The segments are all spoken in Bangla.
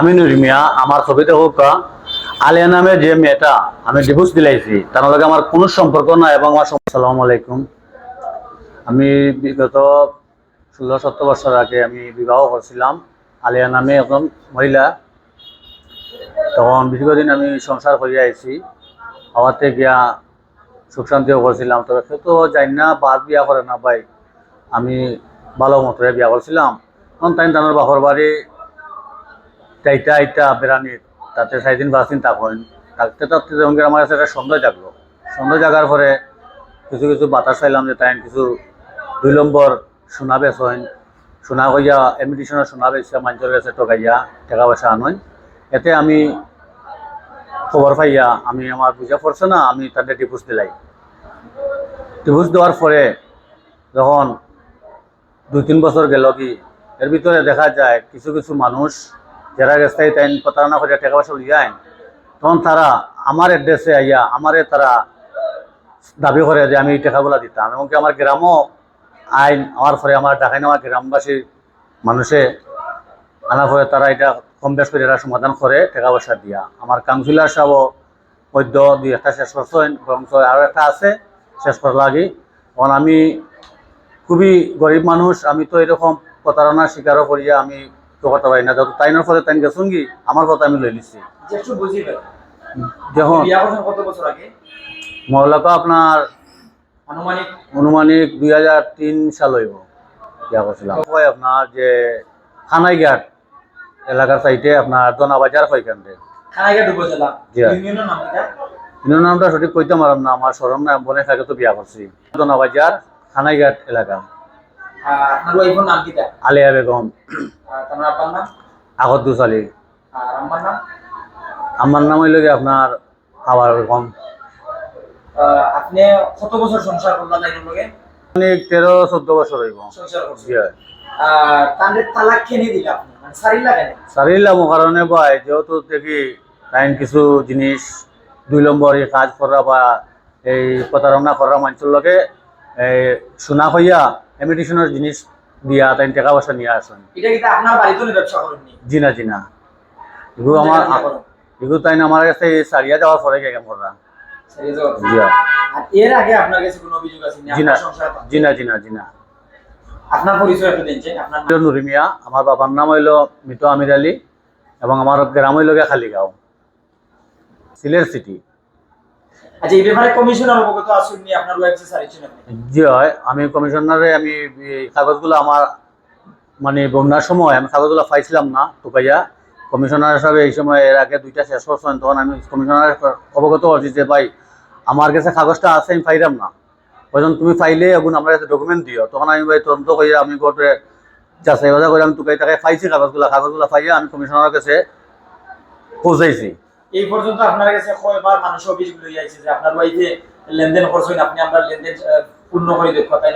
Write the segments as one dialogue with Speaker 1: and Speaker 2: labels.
Speaker 1: আমি নুরিমিয়া আমার ছবিতে হোক আলিয়া নামে যে মেয়েটা আমি ডিভোর্স দিলাইছি, তার লগে আমার কোনো সম্পর্ক নাই এবং আমার সালাম আলাইকুম। আমি বিগত ষোলো সত্তর বছর আগে আমি বিবাহ করছিলাম, আলিয়া নামে একজন মহিলা। তখন দীর্ঘদিন আমি সংসার করিয়া আইছি হওয়াতে গিয়া সুখ শান্তিও করছিলাম, তবে সে তো যাই না বাদ বিয়া করে না ভাই, আমি ভালো মতো বিয়া করছিলাম। তখন তাই তানোর বাপর বাড়ি চাইটা আইটা বেড়ানির তাতে চারিদিন পাঁচ দিন থাকুন থাকতে থাকতে যেমন আমার কাছে একটা সন্দেহ জাগলো। সন্দেহ জাগার পরে কিছু কিছু বাতাস পাইলাম যে তাই কিছু দুই নম্বর সোনা বেচন সোনা কইয়া এমিটিশনের সোনা বেচা মানুষের কাছে টকাইয়া, টাকা পয়সা আনইন। এতে আমি খবর পাইয়া, আমি আমার বুঝা পড়ছে না, আমি তাদের ডিভোর্স দিলাই। ডিভোর্স দেওয়ার পরে যখন দুই, তিন বছর গেল কি এর ভিতরে দেখা যায়, কিছু কিছু মানুষ যারা রাস্তায় তাই প্রতারণা করে টাকা পয়সা লিয়ায় তখন তারা আমার অ্যাড্রেসে আইয়া আমারে তারা দাবি করে যে আমি এই টাকাগুলো দিতাম। এমনকি আমার গ্রামও আইন, আমার পরে আমার ঢাকায় নেওয়া গ্রামবাসী মানুষে আনার পরে তারা এটা কম বেশ করে এরা সমাধান করে টাকা পয়সা দিয়া। আমার কাউন্সিলর সাহেব মধ্য দুই একটা শেষ করছেন বরং আরও একটা আছে, শেষ করার লাগে। কারণ আমি খুবই গরিব মানুষ, আমি তো এরকম প্রতারণার শিকারও করিয়া আমি তো করতে পারি না যত তাইনের ফলে তাই গেছুন কি আমার কথা আমি লই নিচ্ছি মহলাকা আপনার
Speaker 2: আনুমানিক?
Speaker 1: অনুমানিক দুই হাজার তিন সাল হইব ইয়া করছিলাম। আপনার যে খানাইঘাট এলাকার সাইডে আপনার দোনা বাজার ওইখান থেকে।
Speaker 2: খানাইঘাট উপজেলা
Speaker 1: জি।
Speaker 2: ইউনিয়নের নাম
Speaker 1: নামটা সঠিক কইতে পারলাম না আমার সরম না বনে থাকে তো বিয়া করছি। দোনা বাজার খানাইঘাট এলাকা।
Speaker 2: আপনার ওয়াইফের নাম কিটা
Speaker 1: আলিয়া বেগম।
Speaker 2: আব্বার নাম?
Speaker 1: আগত দুসালি
Speaker 2: আর আম্মার নাম?
Speaker 1: আমার নাম হইল আপনার আবার বেগম
Speaker 2: আপনি কত বছর সংসার করলেন লগে?
Speaker 1: মানে বছর হইব।
Speaker 2: সংসার করছেন। আর তাদের তালাক কেনে দিলে আপনি? মানে সারি লাগে না
Speaker 1: সারিলাম কারণে ভাই যেহেতু দেখি টাইম কিছু জিনিস দুই নম্বর এই কাজ করা বা এই প্রতারণা করা মানুষের লগে এই সোনা হইয়া এমিটেশনের জিনিস দিয়া তাই টাকা পয়সা নিয়ে আসেন
Speaker 2: এটা কিন্তু আপনার বাড়িতে ব্যবসা করেননি
Speaker 1: জিনা জিনা এগুলো আমার এগুলো তাই না আমার কাছে সারিয়া যাওয়ার পরে গেম করা
Speaker 2: সারিয়ে যাওয়ার পর।
Speaker 1: জি
Speaker 2: এর আগে আপনার কাছে কোনো অভিযোগ আছে না? আপনার পরিচয় একটু আপনার
Speaker 1: নুরিমিয়া আমার বাবার নাম হইল মিতু আমির আলী এবং আমার গ্রাম হইল খালিগাঁও সিলেট সিটি।
Speaker 2: আচ্ছা
Speaker 1: আমি কমিশনারে, আমি কাগজগুলো আমার মানে বন্যার সময় আমি কাগজগুলো পাইছিলাম না, টুকাইয়া। কমিশনার হিসাবে এই সময় এর আগে দুইটা শেষ তখন আমি কমিশনার অবগত করছি যে, ভাই, আমার কাছে কাগজটা আছে, আমি পাইলাম না। তুমি পাইলে এখন আমার কাছে ডকুমেন্ট দিও। তখন আমি, ভাই, তদন্ত করিয়া আমি কোর্টে যাচাই বাজা করে আমি টুকাই টাকায় পাইছি কাগজগুলো। কাগজগুলো পাইয়া আমি কমিশনারের কাছে পৌঁছাইছি।
Speaker 2: এই পর্যন্ত আপনার কাছে কয়বার মানুষ অভিযোগ লই আইছে যে আপনার ওয়াইফে লেনদেন করছেন আপনি আমরা লেনদেন পূর্ণ করে দেখো তাই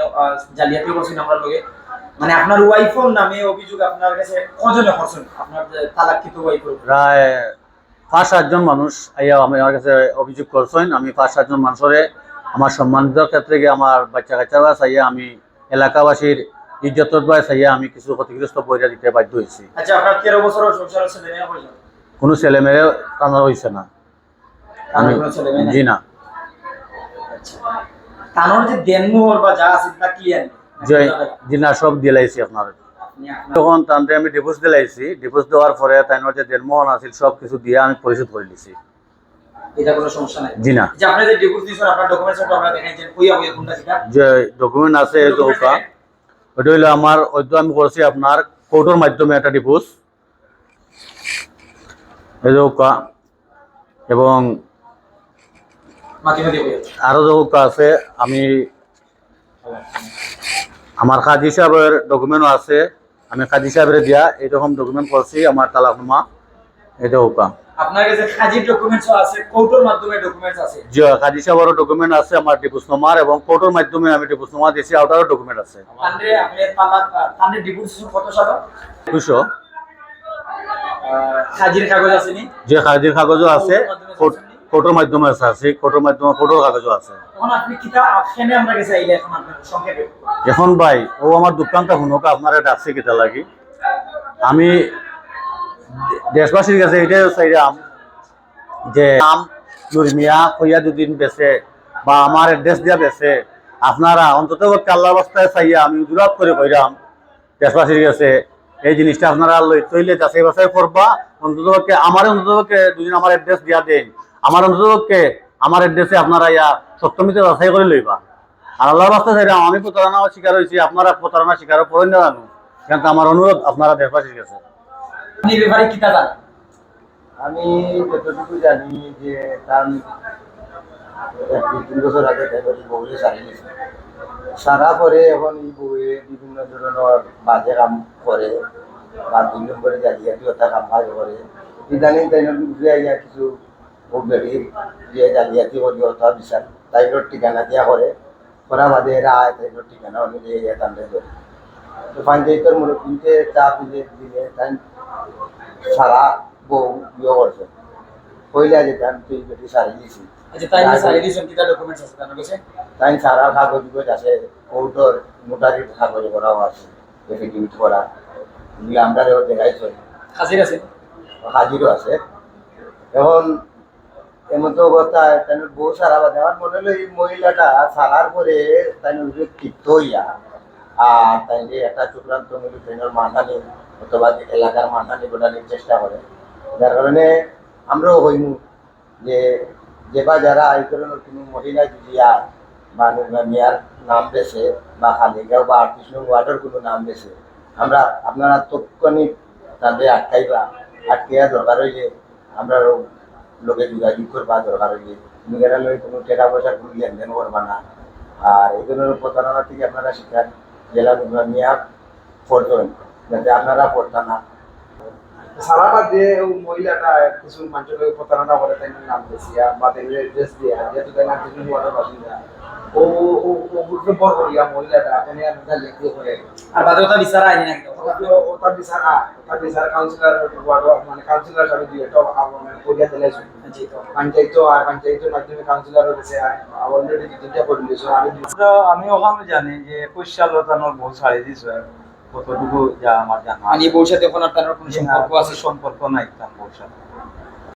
Speaker 2: জালিয়াতি করছেন আমরা লগে মানে আপনার ওয়াইফের নামে অভিযোগ আপনার কাছে কজনে করছেন? আপনার তালাককৃত ওয়াইফের?
Speaker 1: প্রায় পাঁচ সাতজন মানুষ আইয়া আমি আমার কাছে অভিযোগ করছেন। আমি পাঁচ সাতজন মানুষরে আমার সম্মানিত ক্ষেত্রে গিয়ে আমার বাচ্চা কাচ্চারা চাইয়া আমি এলাকাবাসীর ইজ্জতর বাই চাইয়া আমি কিছু ক্ষতিগ্রস্ত পয়সা দিতে বাধ্য হয়েছি।
Speaker 2: আচ্ছা আপনার তেরো বছরের সংসার আছে
Speaker 1: কোনো ছেলে মেয়ে টানা হয়েছে না। আমি? জি না।
Speaker 2: আচ্ছা। তানোর যে দেনমোহর বা যা আছে তা ক্লিয়ার
Speaker 1: জি না সব দিলাইছি আপনার।
Speaker 2: আপনি
Speaker 1: তখন তান্তে আমি ডিভোর্স দিলাইছি ডিভোর্স দেওয়ার পরে তাইনোর যে দেড়মোহন আছিল সব কিছু দিয়ে আমি পরিশোধ করে দিছি।
Speaker 2: এটা কোনো সমস্যা নাই।
Speaker 1: জি না।
Speaker 2: যে আপনি যে ডিভোর্স দিয়েছেন আপনার ডকুমেন্টস আমরা দেখাইছেন কইয়া কইয়া কোনটা সেটা।
Speaker 1: যে ডকুমেন্ট আছে আমার আমি করছি আপনার কোর্টের মাধ্যমে একটা ডিভোর্স ఒక এবং আরও যে আছে। আমি আমার কাজী সাহেবের ডকুমেন্টও আছে। আমি কাজী সাহেবের দিয়া এইরকম ডকুমেন্ট করছি আমার তালাকনামা এটা ওকা
Speaker 2: আপনার কাছে কাজীর ডকুমেন্টস আছে আছে।
Speaker 1: জি কাজী সাহেবের এবং কোর্টের মাধ্যমে আমি ডিভোর্সনামা দিয়েছি আউটারও ডকুমেন্ট আছে।
Speaker 2: আপনি
Speaker 1: হাজির
Speaker 2: হ্যাঁ, কাগজ আছে
Speaker 1: যে হ্যাঁ, হাজির কাগজও আছে ফটোর মাধ্যমে আছে আছে ফটোর মাধ্যমে ফটোর কাগজও আছে।
Speaker 2: এখন আপনি কিতা অপশনে আমরা গেছে আইলে এখন সংক্ষেপে?
Speaker 1: এখন ভাই ও আমার দোকানটা শুনো আপনার এটা আছে কিতা লাগি? আমি দেশবাসীর কাছে এটাই চাইলাম যে আম নুরমিয়া কইয়া দুদিন বেছে বা আমার এড্রেস দিয়া বেছে আপনারা অন্তত আল্লাহ অবস্থায় চাইয়া আমি জুরাত করে কইরাম দেশবাসীর কাছে এই জিনিসটা আপনারা তৈলে যাচাই বাছাই করবা। অন্তত পক্ষে আমার অন্তত পক্ষে দুদিন আমার অ্যাড্রেস দিয়া দেন। আমার অন্তত পক্ষে আমার অ্যাড্রেসে আপনারা ইয়া সপ্তমীতে যাচাই করে লইবা। আর আল্লাহর রাস্তায় চাইলাম আমি প্রতারণা শিকার হয়েছি, আপনারা প্রতারণা শিকার করেন না জানো? কিন্তু আমার অনুরোধ, আপনারা কাছে।
Speaker 2: আপনি এই ব্যাপারে কিতা জানেন?
Speaker 3: আমি যতটুকু জানি যে তার তিন বছর আগে তাই বউলে সারি পরে এখন বউয়ে বিভিন্ন ধরনের বাজে কাম করে, বা দুই নম্বরে জালিয়াতি ওটা কাম কাজ করে। ইদানিং তাই আইয়া কিছু খুব বেড়ি যে জালিয়াতি করি ওটা বিচার তাইর ঠিকানা দিয়া করে। করা বাদে এরা আয় তাইর ঠিকানা অনুযায়ী তান্ডে ধরে। তো পঞ্চায়েতের মুরব্বীতে চা পিলে দিলে তাই সারা বউ বিয়ে করছে। কইলা যেতাম তুই বেটি সারি দিছি।
Speaker 2: আচ্ছা তাই ডকুমেন্টস আছে? তার কাছে
Speaker 3: তাই সারা কাগজ গুজ আছে কোর্টর নোটারি কাগজ করাও আছে এফিডেভিট করা। আমরা দেখাইছো
Speaker 2: হাজির আছে
Speaker 3: হাজিরও আছে। এখন এমন তো অবস্থায় তাই বউ সারা বাদে। আমার মনে হলো এই মহিলাটা সারার পরে তাই হইয়া আর তাই যে একটা চক্রান্ত মিলে ট্রেনের মানহানি অথবা যে এলাকার মানহানি ঘটানোর চেষ্টা করে। যার কারণে আমরাও হইমু যে যে বা যারা এই ধরনের কোনো মহিলা যদি আর বা মিয়ার নাম বেছে বা খালিগাঁও বা নং ওয়ার্ডের কোনো নাম বেছে আমরা আপনারা তৎক্ষণিক তাদের আটকাইবা, আটকাইয়া দরকার হইলে আমরা লোকে যোগাযোগ করবা, দরকার হইলে। নিজেরা লই কোনো টাকা পয়সার কোনো লেনদেন করবা না। আর এই ধরনের প্রতারণা থেকে আপনারা শিকার জেলা মিয়া পড়তেন যাতে আপনারা পড়তা না
Speaker 4: সারা বাদে ও মহিলাটা কিছু মানুষের প্রতারণা করে তাই নাম দিয়েছিয়া বা ড্রেস দিয়া যেহেতু তাই নাম কিছু ওয়াটার বাসিন্দা ও ও ও বুঝতে করিয়া মহিলাটা এখানে আমরা লিখতে করে
Speaker 2: আর বাদে ওটা বিচার আইনি নাকি?
Speaker 4: ওটার বিচার আ ওটার বিচার কাউন্সিলর ওয়ার্ড মানে কাউন্সিলর সাথে দিয়ে তো মানে করিয়া দিলেছো
Speaker 2: জি তো
Speaker 4: পঞ্চায়েত আর পঞ্চায়েতের মাধ্যমে কাউন্সিলর হয়েছে অলরেডি দুইটা করে দিয়েছ আমি
Speaker 5: ওখানে জানি যে একুশ সাল তানোর বউ ছাড়ি দিছে কতটুকু যা আমার জানা
Speaker 2: মানে বউর সাথে এখন আপনার কোনো
Speaker 5: না,
Speaker 2: সম্পর্ক আছে?
Speaker 5: সম্পর্ক নাই তার বউর সাথে